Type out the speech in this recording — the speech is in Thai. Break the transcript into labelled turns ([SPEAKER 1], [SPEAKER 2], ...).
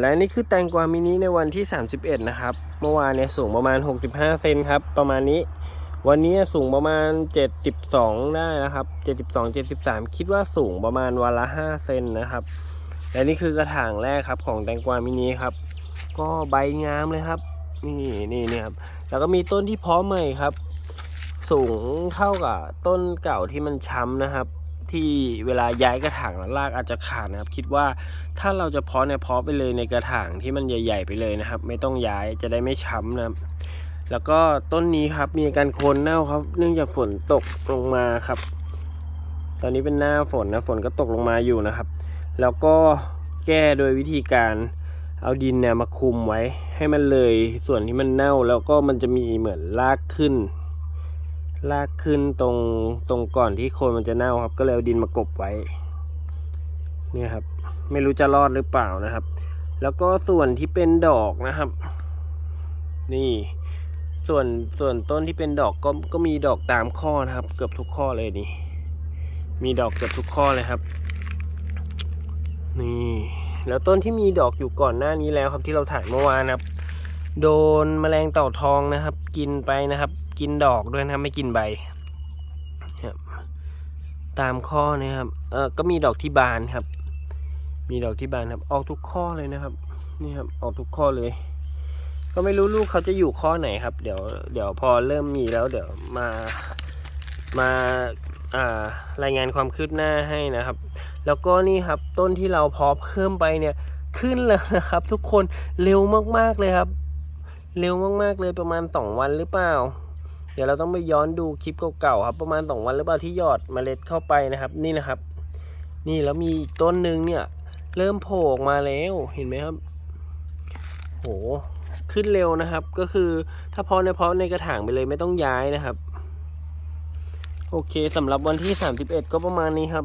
[SPEAKER 1] และนี่คือแตงกวามินิในวันที่ 31 นะครับ เมื่อวานเนี่ยสูงประมาณ 65 เซนครับ ประมาณนี้ วันนี้สูงประมาณ 72 ได้นะครับ 72 73 คิดว่าสูงประมาณวันละ 5 เซนนะครับ และนี่คือกระถางแรกครับของแตงกวามินิครับ ก็ใบงามเลยครับ นี่นี่นี่ครับ แล้วก็มีต้นที่เพาะใหม่ครับ สูงเท่ากับต้นเก่าที่มันช้ำนะครับ ที่เวลาย้ายกระถางแล้วรากอาจจะขาดนะครับ คิดว่าถ้าเราจะเพาะเนี่ยเพาะไปเลยในกระถางที่มันใหญ่ๆไปเลยนะครับ ไม่ต้องย้ายจะได้ไม่ช้ำนะครับ แล้วก็ต้นนี้ครับมีอาการโคนเน่าครับ เนื่องจากฝนตกลงมาครับ ตอนนี้เป็นหน้าฝนนะฝนก็ตกลงมาอยู่นะครับ แล้วก็แก้โดยวิธีการเอาดินเนี่ยมาคุมไว้ให้มันเลยส่วนที่มันเน่าแล้วก็มันจะมีเหมือนรากขึ้น ลากขึ้นตรงตรงก่อนที่โคนมันจะเน่าครับ ก็เลยเอาดินมากบไว้เนี่ยครับ ไม่รู้จะรอดหรือเปล่านะครับ แล้วก็ส่วนที่เป็นดอกนะครับ นี่ ส่วนส่วนต้นที่เป็นดอกก็ก็มีดอกตามข้อนะครับ เกือบทุกข้อเลยนี่ มีดอกเกือบทุกข้อเลยครับ นี่ แล้วต้นที่มีดอกอยู่ก่อนหน้านี้แล้วครับที่เราถ่ายเมื่อวานนะครับ โดนแมลงเต่าทองนะครับ กินไปนะครับ กินดอกด้วยนะไม่กินใบครับตามข้อนะครับเออก็มีดอกที่บานครับ มีดอกที่บานครับ ออกทุกข้อเลยนะครับ นี่ครับออกทุกข้อเลย ก็ไม่รู้ลูกเขาจะอยู่ข้อไหนครับ เดี๋ยวเดี๋ยวพอเริ่มมีแล้ว เดี๋ยวมามาอ่ารายงานความคืบหน้าให้นะครับ แล้วก็นี่ครับต้นที่เราเพอเพิ่มไปเนี่ยขึ้นแล้วนะครับ ทุกคนเร็วมากๆเลยครับ เร็วมากๆเลยประมาณ 2 วันหรือเปล่า เดี๋ยวเราต้องไปย้อนดูคลิปเก่าๆครับ ประมาณสองวันหรือเปล่าที่หยอดเมล็ดเข้าไปนะครับ นี่นะครับ นี่แล้วมีต้นหนึ่งเนี่ย เริ่มโผล่ออกมาแล้วเห็นไหมครับโหขึ้นเร็วนะครับ ก็คือถ้าเพาะในเพาะในกระถางไปเลยไม่ต้องย้ายนะครับ โอเคสำหรับวันที่ 31 ก็ประมาณนี้ครับ